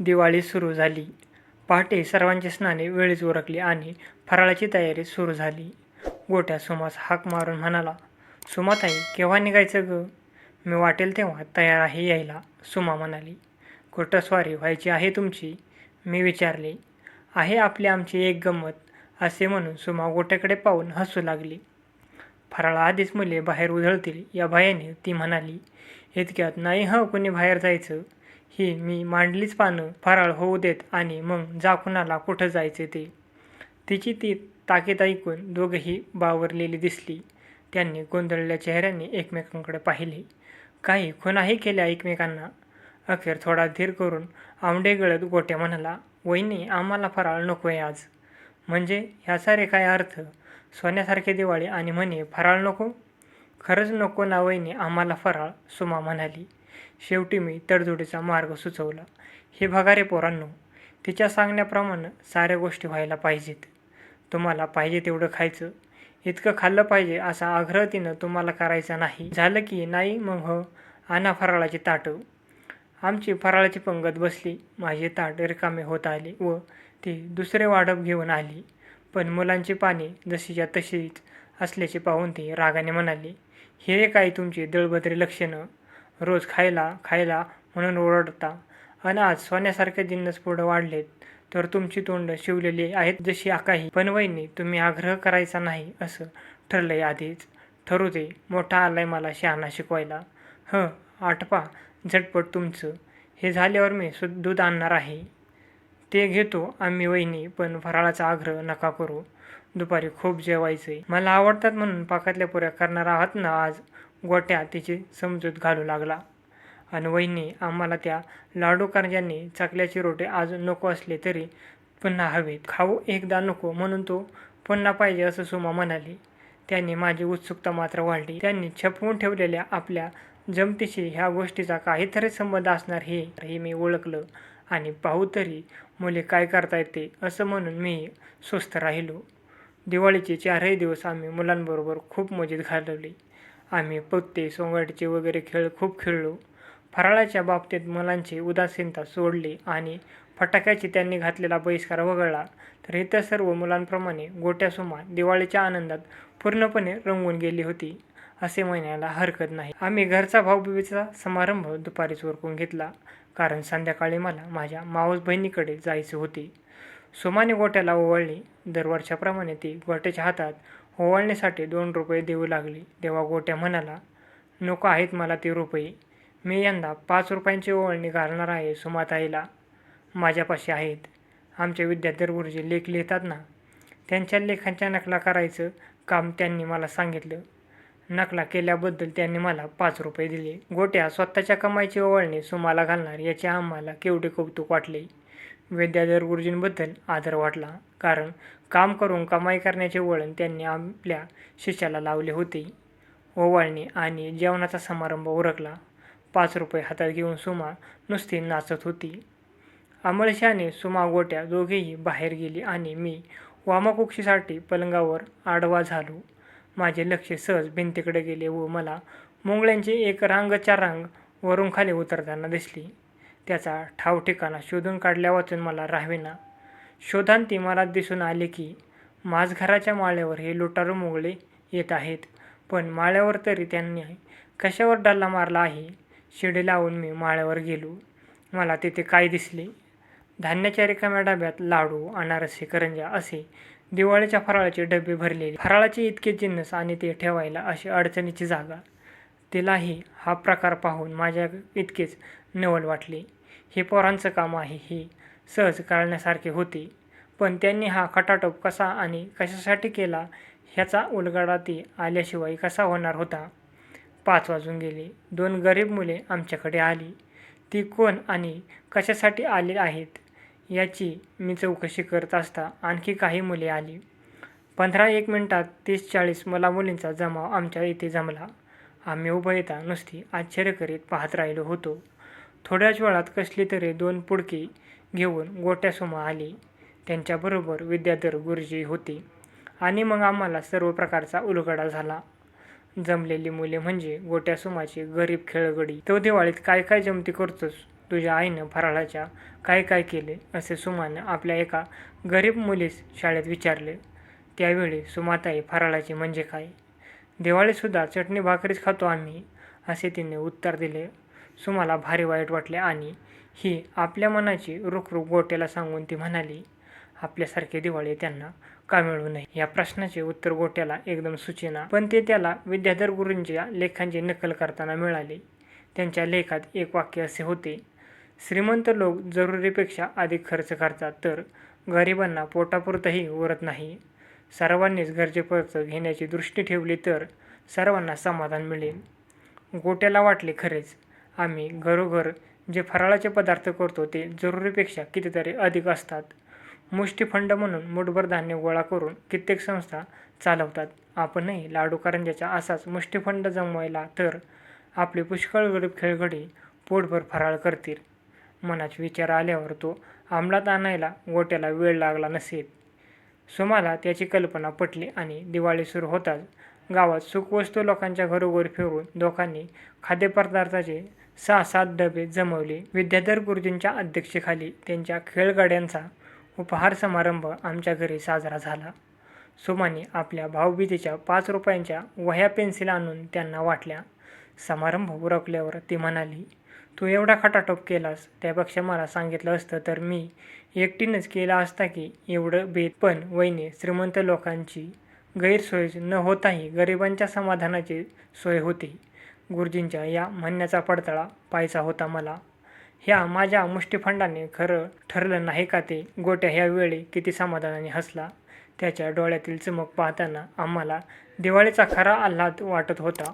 दिवाळी सुरू झाली. पहाटे सर्वांची स्नाने वेळीच उरकली आणि फराळाची तयारी सुरू झाली. गोट्या सुमास हाक मारून म्हणाला, सुमाताई, केव्हा निघायचं गं? मी वाटेल तेव्हा तयार आहे यायला, सुमा म्हणाली. घोटस्वारी व्हायची आहे तुमची? मी विचारले. आहे आपली आमची एक गंमत, असे म्हणून सुमा गोट्याकडे पाहून हसू लागली. फराळाआधीच मुले बाहेर उधळतील या भयाने ती म्हणाली. इतक्यात नाही हं कुणी बाहेर जायचं. ही मी मांडलीच पानं, फराळ होऊ देत आणि मग जा कुणाला कुठं जायचे ते. तिची ती ताकीद ऐकून दोघंही बावरलेली दिसली. त्यांनी गोंधळल्या चेहऱ्याने एकमेकांकडे पाहिले. काही खुणाही केल्या एकमेकांना. अखेर थोडा धीर करून आवंढे गळत गोट्या म्हणाला, वहिनी आम्हाला फराळ नकोय आज. म्हणजे ह्याचा रे काय अर्थ? सोन्यासारखे दिवाळी आणि म्हणे फराळ नको? खरंच नको ना वहिनी आम्हाला फराळ, सुमा म्हणाली. शेवटी मी तडजोडीचा मार्ग सुचवला. हे बघा रे पोरांनो, तिच्या सांगण्याप्रमाणे साऱ्या गोष्टी व्हायला पाहिजेत. तुम्हाला पाहिजे तेवढं खायचं, इतकं खाल्लं पाहिजे असा आग्रह तिनं तुम्हाला करायचा नाही. झालं की नाही मग हो, आणा फराळाची ताटं. आमची फराळाची पंगत बसली. माझे ताट रिकामे होत आले व ती दुसरे वाढप घेऊन आली. पण मुलांची पाने जशीच्या तशीच असल्याचे पाहून ती रागाने म्हणाली, हे काय तुमची दळबदरी लक्षणं? रोज खायला खायला म्हणून ओरडता अन आज सोन्यासारखे जिन्नस पुढं वाढलेत तर तुमची तोंड शिवलेली आहेत जशी आकाही. पण वहिनी तुम्ही आग्रह करायचा नाही असं ठरलंय आधीच. ठरू दे, मोठा आलाय मला शहाणा शिकवायला. हं, आटपा झटपट तुमचं. हे झाल्यावर मी सु दूध आणणार आहे. ते घेतो आम्ही वहिनी पण फराळाचा आग्रह नका करू. दुपारी खूप जेवायचंय. मला आवडतात म्हणून पाकातल्या पुऱ्या करणार आहात ना आज? गोट्या तिची समजूत घालू लागला. अन वहिनी आम्हाला त्या लाडूकरज्यांनी चकल्या रोटे आज नको असले तरी पुन्हा हवेत. खाऊ एकदा नको म्हणून तो पुन्हा पाहिजे असं सुमा म्हणाली. त्यांनी माझी उत्सुकता मात्र वाढली. त्यांनी छपवून ठेवलेल्या आपल्या जमतीशी ह्या गोष्टीचा काहीतरी संबंध असणार हे मी ओळखलं आणि पाहू तरी मुले काय करता येते असं म्हणून मी स्वस्थ राहिलो. दिवाळीचे चारही दिवस आम्ही मुलांबरोबर खूप मजेत घालवली आम्ही पत्ते, सोंगटीचे वगैरे खेळ खूप खेळलो. फराळाच्या बाबतीत मुलांची उदासीनता सोडली आणि फटाक्याची त्यांनी घातलेला बहिष्कार वगळला तर इतर सर्व मुलांप्रमाणे गोट्यासुमा दिवाळीच्या आनंदात पूर्णपणे रंगून गेली होती असे म्हणायला हरकत नाही. आम्ही घरचा भाऊबीजेचा समारंभ दुपारीच उरकून घेतला कारण संध्याकाळी मला माझ्या मावस बहिणीकडे जायचे होते. सुमाने गोट्याला ओवाळली दरवर्षाप्रमाणे ती गोट्याच्या हातात ओवाळणीसाठी दोन रुपये देऊ लागली तेव्हा गोट्या म्हणाला, नको आहेत मला ते रुपये. मी यंदा पाच रुपयांची ओवाळणी घालणार आहे सुमाताईला. माझ्यापाशी आहेत. आमचे विद्याधर गुरुजी लेख लिहितात ना, त्यांच्या लेखांच्या नकला करायचं काम त्यांनी मला सांगितलं. नकला केल्याबद्दल त्यांनी मला पाच रुपये दिले. गोट्या स्वतःच्या कमाईची ओवाळणी सुमाला घालणार याचे आम्हाला केवढे कौतुक वाटले. विद्याधर गुरुजींबद्दल आदर वाटला कारण काम करून कमाई करण्याचे वळण त्यांनी आपल्या शिष्याला लावले होते. ओवाळणी आणि जेवणाचा समारंभ उरकला. पाच रुपये हातात घेऊन सुमा नुसती नाचत होती. अमळशाने सुमा गोट्या दोघेही बाहेर गेली आणि मी वामाकुक्षीसाठी पलंगावर आडवा झालो. माझे लक्ष सहज भिंतीकडे गेले व मला मुंगळ्यांची एक रांग चार रांग वरून खाली उतरताना दिसली. त्याचा ठावठिकाणा शोधून काढल्यावाचून मला राहावेना. शोधांती मला दिसून आले की माझघराच्या माळ्यावर हे लुटारू मुगळे येत आहेत. पण माळ्यावर तरी त्यांनी कशावर डल्ला मारला आहे? शिडी लावून मी माळ्यावर गेलो. मला तिथे काय दिसले? धान्याच्या रिकाम्या डब्यात लाडू, अनारसे, करंज्या असे दिवाळीच्या फराळाचे डबे भरलेले. फराळाचे इतके जिन्नस आणि ते ठेवायला अशी अडचणीची जागा. तिलाही हा प्रकार पाहून माझ्या इतकेच नवल वाटले. हे पोरांचं काम आहे हे सहज कळण्यासारखे होते. पण त्यांनी हा खटाटोप कसा आणि कशासाठी केला ह्याचा उलगडा ते आल्याशिवाय कसा होणार होता? पाच वाजून गेले. दोन गरीब मुले आमच्याकडे आली. ती कोण आणि कशासाठी आली आहेत याची मी चौकशी करत असता आणखी काही मुले आली. पंधरा एक मिनटात तीस चाळीस मुलामुलींचा जमाव आमच्या इथे जमला. आम्ही उभयता नुसती आश्चर्य करीत पाहत राहिलो होतो. थोड्याच वेळात कसली तरी दोन पुडकी घेऊन गोट्यासमोर आली. त्यांच्याबरोबर विद्याधर गुरुजी होते आणि मग आम्हाला सर्व प्रकारचा उलगडा झाला. जमलेली मुले म्हणजे गोट्यासोमाची गरीब खेळगडी. तो दिवाळीत काय काय जमती करतोस तुझ्या आईनं फराळाच्या काय काय केले असे सुमानं आपल्या एका गरीब मुलीस शाळेत विचारले त्यावेळी सुमाताई फराळाचे म्हणजे काय दिवाळीतसुद्धा चटणी भाकरीच खातो आम्ही असे तिने उत्तर दिले सुमाला भारी वाईट वाटले आणि ही आपल्या मनाची रुखरुख गोट्याला सांगून ती म्हणाली आपल्यासारखे दिवाळी त्यांना का मिळू नये या प्रश्नाचे उत्तर गोट्याला एकदम सुचेना पण ते त्याला विद्याधर गुरूंच्या लेखांची नकल करताना मिळाले. त्यांच्या लेखात एक वाक्य असे होते श्रीमंत लोक जरुरीपेक्षा अधिक खर्च करतात तर गरिबांना पोटापुरतंही उरत नाही. सर्वांनीच गरजेपुरतं घेण्याची दृष्टी ठेवली तर सर्वांना समाधान मिळेल गोट्याला वाटले खरेच आम्ही घरोघर जे फराळाचे पदार्थ करतो ते जरुरीपेक्षा कितीतरी अधिक असतात. मुष्टीफंड म्हणून मुठभर धान्य गोळा करून कित्येक संस्था चालवतात. आपणही लाडू करंजाचा असाच मुष्टीफंड जमवायला तर आपले पुष्कळ गरीब खेळगडी पोटभर फराळ करतील. मनात विचार आल्यावर तो अंमलात आणायला गोट्याला वेळ लागला नसेल. सुमाला त्याची कल्पना पटली आणि दिवाळी सुरू होताच गावात सुखवस्तू लोकांच्या घरोघरी फिरून लोकांनी खाद्यपदार्थाचे सहा सात डबे जमवले. विद्याधर गुरुजींच्या अध्यक्षतेखाली त्यांच्या खेळगाड्यांचा उपहार समारंभ आमच्या घरी साजरा झाला. सुमाने आपल्या भाऊबीजेच्या पाच रुपयांच्या वह्या पेन्सिल आणून त्यांना वाटल्या. समारंभ उरकल्यावर ती म्हणाली तू एवढा खटाटोप केलास त्यापेक्षा मला सांगितलं असतं तर मी एकटीनंच केला असता की एवढं बेत पण वहिने श्रीमंत लोकांची गैरसोय न होताही गरिबांच्या समाधानाची सोय होती. गुरुजींच्या या म्हणण्याचा पडताळा पाहायचा होता मला. ह्या माझ्या मुष्टीफंडाने खरं ठरलं नाही का ते? गोट्या ह्या वेळी किती समाधानाने हसला. त्याच्या डोळ्यातील चमक पाहताना आम्हाला दिवाळीचा खरा आल्हाद वाटत होता.